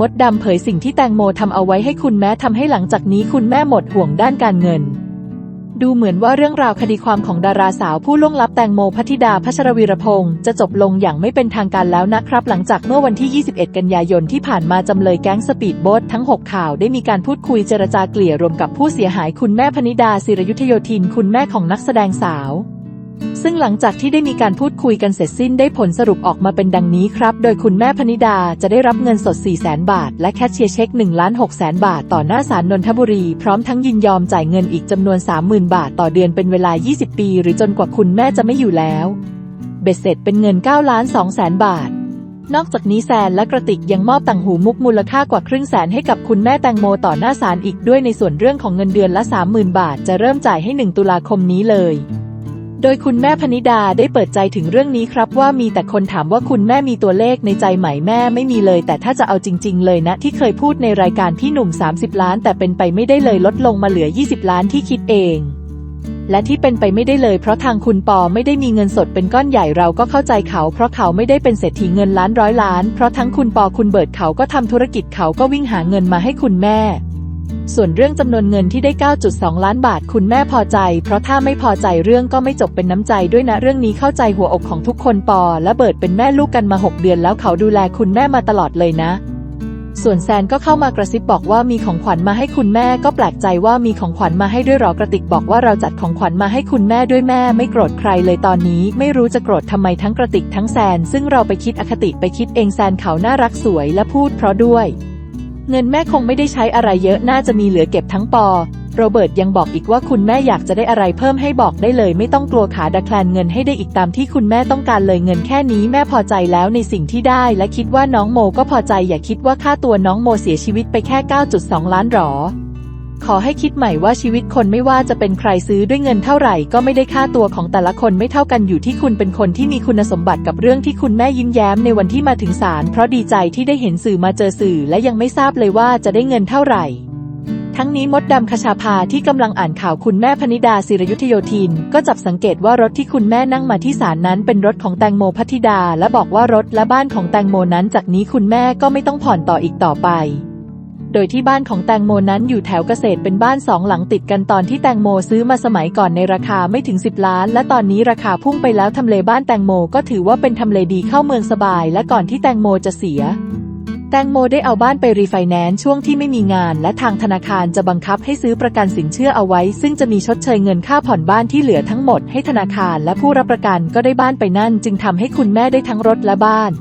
มดดำเผยสิ่งที่แตงโมทำเอาไว้ให้คุณแม้ทำให้หลังจากนี้คุณแม่หมดห่วงด้านการเงิน ดูเหมือนว่าเรื่องราวคดีความของดาราสาวผู้ล่วงลับแตงโมพัทิดาพัชรวีรพงศ์จะจบลงอย่างไม่เป็นทางการแล้วนะครับ หลังจากเมื่อวันที่ 21 กันยายนที่ผ่านมาจำเลยแก๊งสปีดโบ๊ททั้ง 6 ข่าวได้มีการพูดคุยเจรจาเกลี่ยรวมกับผู้เสียหายคุณแม่พนิดาศิรยุทธโยธิน คุณแม่ของนักแสดงสาว ซึ่งหลังจากที่ได้มีการพูดคุยกันเสร็จสิ้นได้ผลสรุปออกมาเป็นดังนี้ครับ โดยคุณแม่พนิดาจะได้รับเงินสด 4 0 0 0 0 0บาท และแคชเชียร์เช็ค1ล้าน6แสนบาทต่อหน้าศาลนนทบุรี พร้อมทั้งยินยอมจ่ายเงินอีกจำนวน 30,000 บาทต่อเดือนเป็นเวลา 20 ปี หรือจนกว่าคุณแม่จะไม่อยู่แล้ว เบ็ดเสร็จเป็นเงิน9ล้าน2แสนบาทนอกจากนี้แซนและกระติกยังมอบต่างหูมุกมูลค่ากว่าครึ่งแสนให้กับคุณแม่แตงโมต่อหน้าศาลอีกด้วยในส่วนเรื่องของเงินเดือนละ 30,000 บาท จะเริ่มจ่ายให้ 1 ตุลาคมนี้เลย โดยคุณแม่พนิดาได้เปิดใจถึงเรื่องนี้ครับว่ามีแต่คนถามว่าคุณแม่มีตัวเลขในใจไหมแม่ไม่มีเลย แต่ถ้าจะเอาจริง ๆ เลยนะ ที่เคยพูดในรายการพี่หนุ่ม 30 ล้าน แต่เป็นไปไม่ได้เลยลดลงมาเหลือ 20 ล้านที่คิดเอง และที่เป็นไปไม่ได้เลยเพราะทางคุณปอไม่ได้มีเงินสดเป็นก้อนใหญ่เราก็เข้าใจเขา เพราะเขาไม่ได้เป็นเศรษฐีเงินล้านร้อยล้าน เพราะทั้งคุณปอคุณเบิร์ดเขาก็ทำธุรกิจเขาก็วิ่งหาเงินมาให้คุณแม่ ส่วนเรื่องจำนวนเงินที่ได้ 9.2 ล้านบาทคุณแม่พอใจ เพราะถ้าไม่พอใจเรื่องก็ไม่จบเป็นน้ำใจด้วยนะเรื่องนี้เข้าใจหัวอกของทุกคนปอ และเบิดเป็นแม่ลูกกันมา 6 เดือนแล้วเขาดูแลคุณแม่มาตลอดเลยนะ ส่วนแซนก็เข้ามากระซิบบอกว่ามีของขวัญมาให้คุณแม่ก็แปลกใจว่ามีของขวัญมาให้ด้วยหรอกระติกบอกว่าเราจัดของขวัญมาให้คุณแม่ด้วยแม่ไม่โกรธใครเลยตอนนี้ ไม่รู้จะโกรธทำไมทั้งกระติกทั้งแซน ซึ่งเราไปคิดอคติไปคิดเองแซนเขาน่ารักสวยและพูดเพราะด้วย เงินแม่คงไม่ได้ใช้อะไรเยอะน่าจะมีเหลือเก็บทั้งปอ โรเบิร์ตยังบอกอีกว่าคุณแม่อยากจะได้อะไรเพิ่มให้บอกได้เลย ไม่ต้องกลัวขาดะแคลนเงินให้ได้อีกตามที่คุณแม่ต้องการเลยเงินแค่นี้แม่พอใจแล้วในสิ่งที่ได้ และคิดว่าน้องโมก็พอใจอย่าคิดว่าค่าตัวน้องโมเสียชีวิตไปแค่ 9.2 ล้านหรอ ขอให้คิดใหม่ว่าชีวิตคนไม่ว่าจะเป็นใครซื้อด้วยเงินเท่าไหร่ก็ไม่ได้ค่าตัวของแต่ละคนไม่เท่ากันอยู่ที่คุณเป็นคนที่มีคุณสมบัติกับเรื่องที่คุณแม่ยิ้มแย้มในวันที่มาถึงศาลเพราะดีใจที่ได้เห็นสื่อมาเจอสื่อและยังไม่ทราบเลยว่าจะได้เงินเท่าไหร่ทั้งนี้มดดำคชาภาที่กำลังอ่านข่าวคุณแม่พนิดาศิรยุทธโยธิน ก็จับสังเกตว่ารถที่คุณแม่นั่งมาที่ศาลนั้นเป็นรถของแตงโมพัทิดา และบอกว่ารถและบ้านของแตงโมนั้นจากนี้คุณแม่ก็ไม่ต้องผ่อนต่ออีกต่อไป โดยที่บ้านของแตงโมนั้นอยู่แถวเกษตรเป็นบ้านสองหลังติดกันตอนที่แตงโมซื้อมาสมัยก่อนในราคาไม่ถึง 10 ล้าน และตอนนี้ราคาพุ่งไปแล้วทำเลบ้านแตงโมก็ถือว่าเป็นทำเลดีเข้าเมืองสบาย และก่อนที่แตงโมจะเสีย แตงโมได้เอาบ้านไปรีไฟแนนซ์ช่วงที่ไม่มีงาน และทางธนาคารจะบังคับให้ซื้อประกันสินเชื่อเอาไว้ ซึ่งจะมีชดเชยเงินค่าผ่อนบ้านที่เหลือทั้งหมดให้ธนาคาร และผู้รับประกันก็ได้บ้านไปนั่น จึงทำให้คุณแม่ได้ทั้งรถและบ้าน